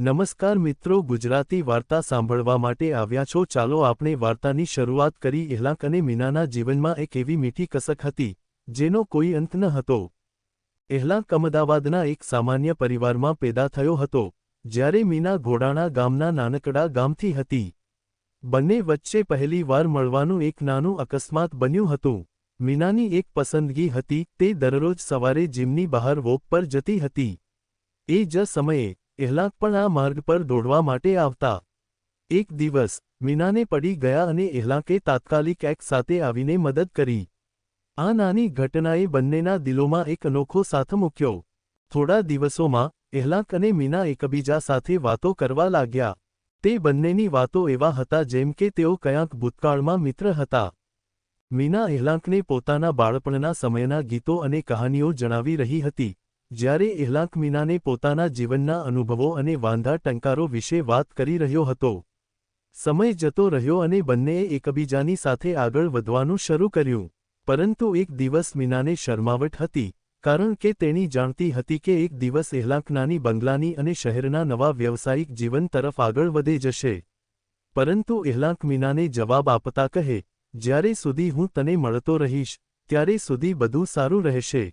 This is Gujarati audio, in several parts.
નમસ્કાર મિત્રો, ગુજરાતી વાર્તા સાંભળવા માટે આવ્યા છો. ચાલો આપણે વાર્તાની શરૂઆત કરી. એહલાક અને મીનાના જીવનમાં એક એવી મીઠી કસક હતી, જેનો કોઈ અંત ન હતો. એહલાક અમદાવાદના એક સામાન્ય પરિવારમાં પેદા થયો હતો, જ્યારે મીના ઘોડાણા ગામના નાનકડા ગામથી હતી. બંને વચ્ચે પહેલી વાર મળવાનું એક નાનું અકસ્માત બન્યું હતું. મીનાની એક પસંદગી હતી, તે દરરોજ સવારે જીમની બહાર વોક પર જતી હતી. એ જ સમયે એહલાક પણ આ માર્ગ પર દોડવા માટે આવતા. એક દિવસ, મીનાને પડી ગયા અને એહલાકે તાત્કાલિક એક સાથે આવીને મદદ કરી. આ નાની ઘટનાએ બંનેના દિલોમાં એક અનોખો સાથ મૂક્યો. થોડા દિવસોમાં, એહલાક અને મીના એકબીજા સાથે વાતો કરવા લાગ્યા. તે બંનેની વાતો એવા હતા જેમ કે તેઓ કયાંક ભૂતકાળમાં મિત્ર હતા. મીના એહલાંકને પોતાના બાળપણના સમયના ગીતો અને કહાનીઓ જણાવી રહી હતી. જ્યારે ઇહલાક મીનાને પોતાના જીવનના અનુભવો અને વાંધા ટંકારો વિશે વાત કરી રહ્યો હતો, સમય જતો રહ્યો અને બંનેએ એકબીજાની સાથે આગળ વધવાનું શરૂ કર્યું. પરંતુ એક દિવસ મીનાને શરમાવટ હતી, કારણ કે તેણી જાણતી હતી કે એક દિવસ એહલાકનાની બંગલાની અને શહેરના નવા વ્યવસાયિક જીવન તરફ આગળ વધે જશે. પરંતુ એહલાક મીનાને જવાબ આપતા કહે, જ્યારે સુધી હું તને મળતો રહીશ, ત્યારે સુધી બધું સારું રહેશે.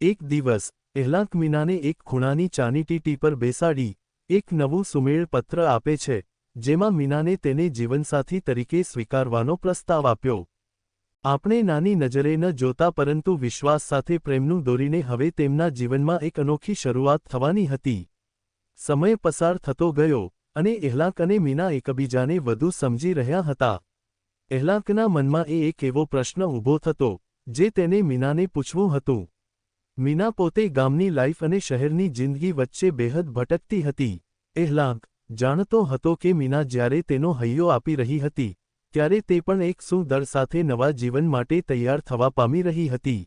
એક દિવસ એહલાક મીનાને એક ખૂણાની ચાની ટીટી પર બેસાડી, એક નવું સુમેળ પત્ર આપે છે, જેમાં મીનાને તેને જીવનસાથી તરીકે સ્વીકારવાનો પ્રસ્તાવ આપ્યો. આપણે નાની નજરે ન જોતા પરંતુ વિશ્વાસ સાથે પ્રેમનું દોરીને હવે તેમના જીવનમાં એક અનોખી શરૂઆત થવાની હતી. સમય પસાર થતો ગયો અને એહલાક અને મીના એકબીજાને વધુ સમજી રહ્યા હતા. એહલાકના મનમાં એ એક એવો પ્રશ્ન ઊભો થતો, જે તેને મીનાને પૂછવું હતું. મીના પોતે ગામની લાઈફ અને શહેરની જિંદગી વચ્ચે બેહદ ભટકતી હતી. એહલાંક જાણતો હતો કે મીના જ્યારે તેનો હૈયો આપી રહી હતી, ત્યારે તે પણ એક સુદર સાથે નવા જીવન માટે તૈયાર થવા પામી રહી હતી.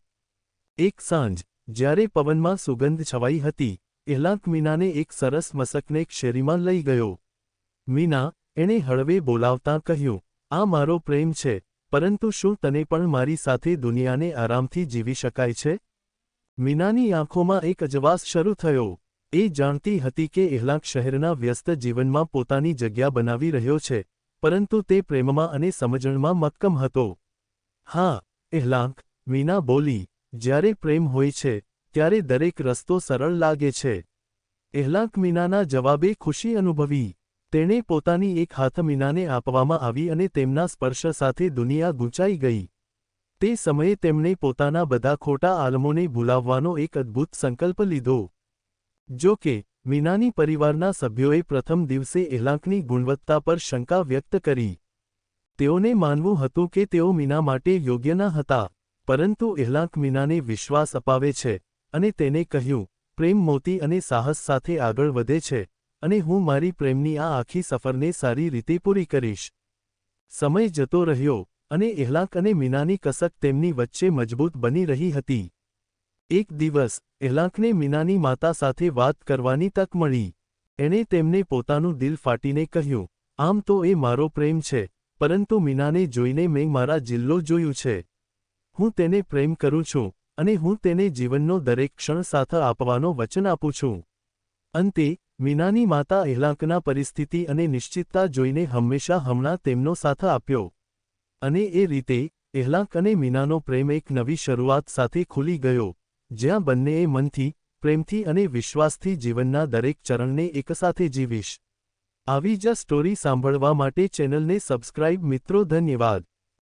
એક સાંજ જ્યારે પવનમાં સુગંધ છવાઈ હતી, એહલાંક મીનાને એક સરસ મસકને શેરીમાં લઈ ગયો. મીના એણે હળવે બોલાવતા કહ્યું, આ મારો પ્રેમ છે, પરંતુ શું તને પણ મારી સાથે દુનિયાને આરામથી જીવી શકાય છે? મીનાની આંખોમાં એક અજવાસ શરૂ થયો. એ જાણતી હતી કે એહલાક શહેરના વ્યસ્ત જીવનમાં પોતાની જગ્યા બનાવી રહ્યો છે, પરંતુ તે પ્રેમમાં અને સમજણમાં મક્કમ હતો. હા, એહલાક, મીના બોલી, જ્યારે પ્રેમ હોય છે, ત્યારે દરેક રસ્તો સરળ લાગે છે. એહલાક મીનાના જવાબે ખુશી અનુભવી. તેણે પોતાની એક હાથ મીનાને આપવામાં આવી અને તેમના સ્પર્શ સાથે દુનિયા ગૂંચાઈ ગઈ. તે સમયે તેમણે પોતાના બધા ખોટા આલમોને ભૂલાવવાનો એક અદ્ભુત સંકલ્પ લીધો. જો કે, મીનાની પરિવારના સભ્યોએ પ્રથમ દિવસે એલાંકની ગુણવત્તા પર શંકા વ્યક્ત કરી. તેઓને માનવું હતું કે તેઓ મીના માટે યોગ્ય ન હતા, પરંતુ એલાંક મીનાને વિશ્વાસ અપાવે છે અને તેને કહ્યું, પ્રેમ મોતી અને સાહસ સાથે આગળ વધે છે અને હું મારી પ્રેમની આ આખી સફરને સારી રીતે પૂરી કરીશ. સમય જતો રહ્યો. અને એહલાક અને મીનાની કસક તેમની વચ્ચે મજબૂત બની રહી હતી. એક દિવસ, એહલાકને મીનાની માતા સાથે વાત કરવાની તક મળી. એણે તેમને પોતાનું દિલ ફાટીને કહ્યું, આમ તો એ મારો પ્રેમ છે, પરંતુ મીનાને જોઈને મેં મારા જિલ્લો જોયું છે. હું તેને પ્રેમ કરું છું, અને હું તેને જીવનનો દરેક ક્ષણ સાથ આપવાનો વચન આપું છું. અંતે, મીનાની માતા એહલાકના પરિસ્થિતિ અને નિશ્ચિતતા જોઈને હંમેશા હમણાં તેમનો સાથ આપ્યો. અને એ રીતે, એહલાક અને મીનાનો પ્રેમ એક નવી શરૂઆત સાથે ખુલી ગયો, જ્યાં બંનેએ મનથી, પ્રેમથી અને વિશ્વાસથી જીવનના દરેક ચરણને એકસાથે જીવીશ. આવી જ સ્ટોરી સાંભળવા માટે ચેનલને સબસ્ક્રાઇબ મિત્રો, ધન્યવાદ.